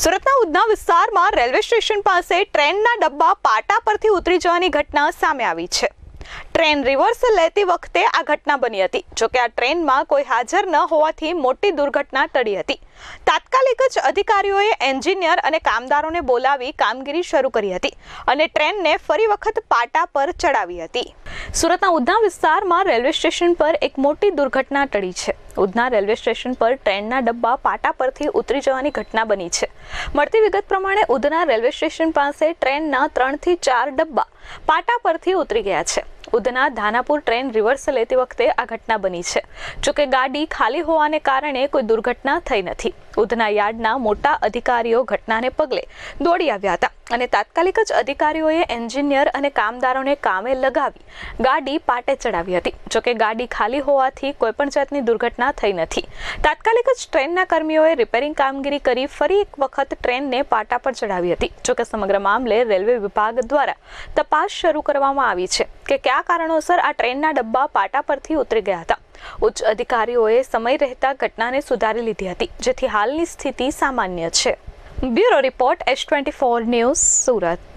સુરતના ઉધના વિસ્તારમાં railway station પાસે ટ્રેનના ડબ્બા પાટા પરથી ઉતરી જવાની ઘટના સામે આવી છે. ટ્રેન રિવર્સ લેતી વખતે આ ઘટના બની હતી. જોકે આ ટ્રેનમાં કોઈ હાજર ન હોવાથી મોટી દુર્ઘટના ટળી હતી. તાત્કાલિક જ અધિકારીઓએ એન્જિનિયર અને કામદારોને બોલાવી કામગીરી શરૂ કરી હતી અને ટ્રેનને ફરી વખત પાટા પર ચડાવી હતી. સુરતના ઉધના વિસ્તારમાં રેલવે સ્ટેશન પર એક મોટી દુર્ઘટના ટળી છે. ઉધના રેલવે સ્ટેશન પર ટ્રેનના ડબ્બા પાટા પરથી ઉતરી જવાની ઘટના બની છે. મળતી વિગત પ્રમાણે ઉધના રેલવે સ્ટેશન પાસે ટ્રેનના ત્રણથી ચાર ડબ્બા પાટા પરથી ઉતરી ગયા છે. ઉધના ધાનાપુર ટ્રેન રિવર્સ લેતી વખતે આ ઘટના બની છે. જોકે ગાડી ખાલી હોવાને કારણે કોઈ દુર્ઘટના થઈ નથી. ઉધના યાર્ડના મોટા અધિકારીઓ ઘટનાને પગલે દોડી આવ્યા હતા અને તાત્કાલિક જ અધિકારીઓએ એન્જિનિયર અને કામદારોને કામે લગાવી ગાડી પાટે ચડાવી હતી. જોકે ગાડી ખાલી હોવાથી કોઈપણ જાતની દુર્ઘટના થઈ નથી. તાત્કાલિક જ ટ્રેનના કર્મીઓએ રિપેરિંગ કામગીરી કરી ફરી એક વખત ટ્રેનને પાટા પર ચડાવી હતી. જોકે સમગ્ર મામલે રેલવે વિભાગ દ્વારા તપાસ શરૂ કરવામાં આવી છે કે કયા કારણોસર આ ટ્રેનના ડબ્બા પાટા પરથી ઉતરી ગયા હતા. ઉચ્ચ અધિકારીઓએ સમય રહેતા ઘટનાને સુધારી લીધી હતી, જેથી હાલની સ્થિતિ સામાન્ય છે. Bureau report, S twenty four news, Surat.